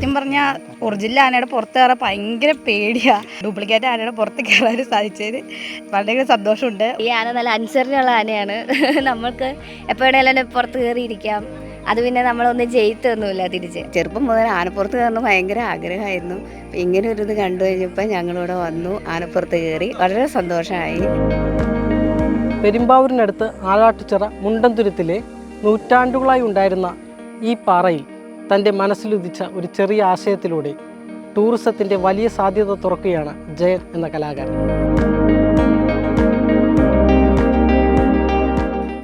സത്യം പറഞ്ഞാൽ ഒറിജിനൽ ആനയുടെ പുറത്ത് കയറാൻ ഭയങ്കര പേടിയാണ് ഡ്യൂപ്ലിക്കേറ്റ് ആനയുടെ പുറത്ത് കയറാൻ സാധിച്ചത്. വളരെ സന്തോഷമുണ്ട്. ഈ ആന നല്ല അനുസരണയുള്ള ആനയാണ്. നമ്മൾക്ക് എപ്പോഴേലും പുറത്ത് കയറിയിരിക്കാം അത് പിന്നെ നമ്മളൊന്നും ജയിത്തൊന്നുമില്ല തിരിച്ച്. ചെറുപ്പം മുതൽ ആനപ്പുറത്ത് കയറണം ഭയങ്കര ആഗ്രഹമായിരുന്നു. ഇങ്ങനെ ഒരു ഇത് കണ്ടു കഴിഞ്ഞപ്പോൾ ഞങ്ങളിവിടെ വന്നു ആനപ്പുറത്ത് കയറി. വളരെ സന്തോഷമായി. പെരുമ്പാവൂരിനടുത്ത് ആലാട്ടുചിറ മുണ്ടന്തുരുത്തിലെ നൂറ്റാണ്ടുകളായി ഉണ്ടായിരുന്ന ഈ പാറയിൽ തന്റെ മനസ്സിലുദിച്ച ഒരു ചെറിയ ആശയത്തിലൂടെ ടൂറിസത്തിന്റെ വലിയ സാധ്യത തുറക്കുകയാണ് ജയൻ എന്ന കലാകാരൻ.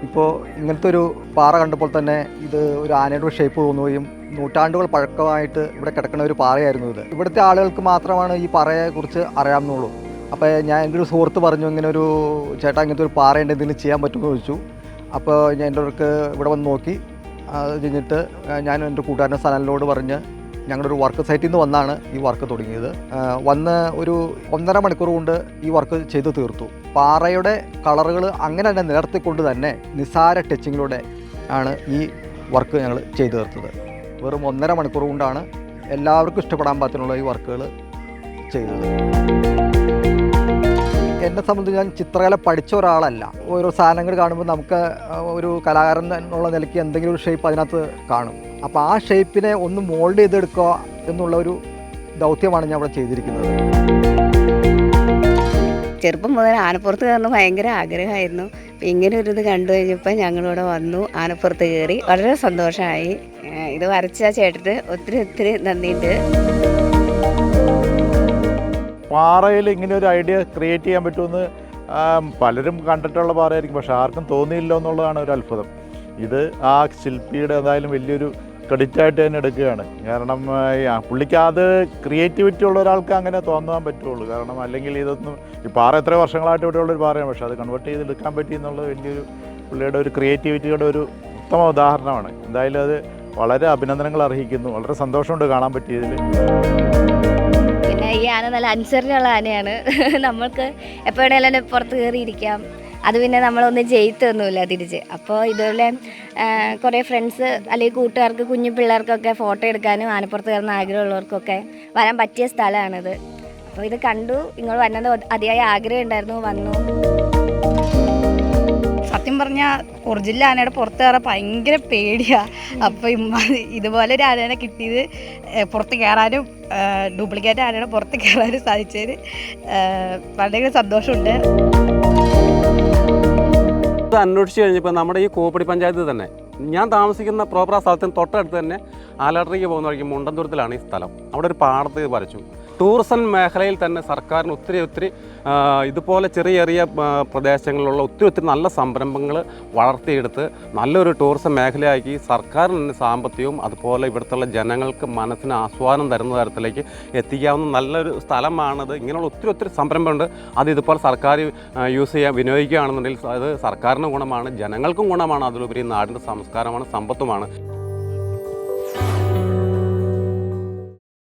ഇപ്പോൾ ഇങ്ങനത്തെ ഒരു പാറ കണ്ടപ്പോൾ തന്നെ ഇത് ഒരു ആനയുടെ ഷേപ്പ് തോന്നുകയും നൂറ്റാണ്ടുകൾ പഴക്കമായിട്ട് ഇവിടെ കിടക്കുന്ന ഒരു പാറയായിരുന്നു ഇത്. ഇവിടുത്തെ ആളുകൾക്ക് മാത്രമാണ് ഈ പാറയെക്കുറിച്ച് അറിയാവുന്നുള്ളൂ അപ്പോൾ ഞാൻ എന്റെ ഒരു സുഹൃത്ത് പറഞ്ഞു ഇങ്ങനെ ഒരു ചേട്ടാ ഇങ്ങനത്തെ ഒരു പാറയുണ്ട് എന്തെങ്കിലും ചെയ്യാൻ പറ്റുമെന്ന് ചോദിച്ചു. അപ്പോൾ ഞാൻ എന്റെ ഇവിടെ വന്ന് നോക്കി. അത് കഴിഞ്ഞിട്ട് ഞാൻ എന്റെ കൂട്ടുകാരന്റെ സനലിനോട് പറഞ്ഞ് ഞങ്ങളൊരു വർക്ക് സൈറ്റിൽ നിന്ന് വന്നാണ് ഈ വർക്ക് തുടങ്ങിയത്. വന്ന് ഒരു ഒന്നര മണിക്കൂർ കൊണ്ട് ഈ വർക്ക് ചെയ്തു തീർത്തു. പാറയുടെ കളറുകൾ അങ്ങനെ തന്നെ നിലർത്തിക്കൊണ്ട് തന്നെ നിസാര ടച്ചിങ്ങിലൂടെ ആണ് ഈ വർക്ക് ഞങ്ങൾ ചെയ്തു തീർത്തത്. വെറും ഒന്നര മണിക്കൂർ കൊണ്ടാണ് എല്ലാവർക്കും ഇഷ്ടപ്പെടാൻ പാകത്തിനുള്ള ഈ വർക്കുകൾ ചെയ്തത്. എന്നെ സംബന്ധിച്ച് ഞാൻ ചിത്രകല പഠിച്ച ഒരാളല്ല. ഓരോ സാധനങ്ങൾ കാണുമ്പോൾ നമുക്ക് ഒരു കലാകാരൻ എന്നുള്ള നിലയ്ക്ക് എന്തെങ്കിലും ഒരു ഷേപ്പ് അതിനകത്ത് കാണും. അപ്പോൾ ആ ഷേപ്പിനെ ഒന്ന് മോൾഡ് ചെയ്തെടുക്കുക എന്നുള്ള ഒരു ദൗത്യമാണ് ഞാൻ അവിടെ ചെയ്തിരിക്കുന്നത്. ചെറുപ്പം മുതൽ ആനപ്പുറത്ത് കയറണം ഭയങ്കര ആഗ്രഹമായിരുന്നു. ഇങ്ങനെ ഒരു ഇത് കണ്ടു കഴിഞ്ഞപ്പോൾ ഞങ്ങളിവിടെ വന്നു ആനപ്പുറത്ത് കയറി. വളരെ സന്തോഷമായി. ഇത് വരച്ച ചേട്ടന് ഒത്തിരി ഒത്തിരി നന്ദിയുണ്ട്. പാറയിൽ ഇങ്ങനെ ഒരു ഐഡിയ ക്രിയേറ്റ് ചെയ്യാൻ പറ്റുമെന്ന് പലരും കണ്ടിട്ടുള്ള പാറയായിരിക്കും. പക്ഷെ ആർക്കും തോന്നിയില്ല എന്നുള്ളതാണ് ഒരു അത്ഭുതം. ഇത് ആ ശില്പിയുടെ എന്തായാലും വലിയൊരു ക്രെഡിറ്റ് ആയിട്ട് തന്നെ എടുക്കുകയാണ്. കാരണം പുള്ളിക്ക് അത് ക്രിയേറ്റിവിറ്റി ഉള്ള ഒരാൾക്ക് അങ്ങനെ തോന്നാൻ പറ്റുള്ളൂ. കാരണം അല്ലെങ്കിൽ ഇതൊന്നും ഈ പാറ എത്ര വർഷങ്ങളായിട്ട് ഇവിടെ ഉള്ളൊരു പാറയാണ്. പക്ഷേ അത് കൺവേർട്ട് ചെയ്ത് എടുക്കാൻ പറ്റി എന്നുള്ളത് വലിയൊരു പുള്ളിയുടെ ഒരു ക്രിയേറ്റിവിറ്റിയുടെ ഒരു ഉത്തമ ഉദാഹരണമാണ്. എന്തായാലും അത് വളരെ അഭിനന്ദനങ്ങൾ അർഹിക്കുന്നു. വളരെ സന്തോഷമുണ്ട് കാണാൻ പറ്റിയതിൽ. ഈ ആന നല്ല അനുസരണയുള്ള ആനയാണ്. നമ്മൾക്ക് എപ്പോഴേലും പുറത്ത് കയറിയിരിക്കാം അത് പിന്നെ നമ്മളൊന്നും ജയിത്തൊന്നുമില്ല തിരിച്ച്. അപ്പോൾ ഇതുപോലെ കുറേ ഫ്രണ്ട്സ് അല്ലെങ്കിൽ കൂട്ടുകാർക്ക് കുഞ്ഞു പിള്ളേർക്കൊക്കെ ഫോട്ടോ എടുക്കാനും ആനപ്പുറത്ത് കയറുന്ന ആഗ്രഹമുള്ളവർക്കൊക്കെ വരാൻ പറ്റിയ സ്ഥലമാണിത്. അപ്പോൾ ഇത് കണ്ടു. നിങ്ങൾ വരുന്നത് അതിയായ ആഗ്രഹം ഉണ്ടായിരുന്നു. വന്നു. പറഞ്ഞാൽ ഒറിജിനൽ ആനയുടെ പുറത്ത് കയറാൻ ഭയങ്കര പേടിയാ. അപ്പോൾ ഇതുപോലെ ഒരു ആനേനെ കിട്ടിയത് പുറത്ത് കയറാനും ഡ്യൂപ്ലിക്കേറ്റ് ആനയുടെ പുറത്ത് കയറാനും സാധിച്ചതിൽ വളരെ സന്തോഷമുണ്ട്. ഇത് അന്വേഷിച്ച് കഴിഞ്ഞപ്പോൾ നമ്മുടെ ഈ കോപ്പടി പഞ്ചായത്ത് തന്നെ ഞാൻ താമസിക്കുന്ന പ്രോപ്പർ ആ സ്ഥലത്തിന് തൊട്ടടുത്ത് തന്നെ ആലാട്ടറിക്ക് പോകുന്ന വഴിക്ക് മുണ്ടന്തുരത്തിലാണ് ഈ സ്ഥലം. അവിടെ ഒരു പാടത്ത് വരച്ചു. ടൂറിസം മേഖലയിൽ തന്നെ സർക്കാരിന് ഒത്തിരി ഒത്തിരി ഇതുപോലെ ചെറിയ ചെറിയ പ്രദേശങ്ങളിലുള്ള ഒത്തിരി ഒത്തിരി നല്ല സംരംഭങ്ങൾ വളർത്തിയെടുത്ത് നല്ലൊരു ടൂറിസം മേഖലയാക്കി സർക്കാരിന് സാമ്പത്തികവും അതുപോലെ ഇവിടുത്തെ ജനങ്ങൾക്ക് മനസ്സിന് ആസ്വാദനം തരുന്ന തരത്തിലേക്ക് എത്തിക്കാവുന്ന നല്ലൊരു സ്ഥലമാണത്. ഇങ്ങനെയുള്ള ഒത്തിരി ഒത്തിരി സംരംഭമുണ്ട്. അത് ഇതുപോലെ സർക്കാർ യൂസ് ചെയ്യാൻ വിനിയോഗിക്കുകയാണെന്നുണ്ടെങ്കിൽ അത് സർക്കാരിന് ഗുണമാണ് ജനങ്ങൾക്കും ഗുണമാണ് അതിലുപരി നാടിന്റെ സംസ്കാരമാണ് സമ്പത്തുമാണ്.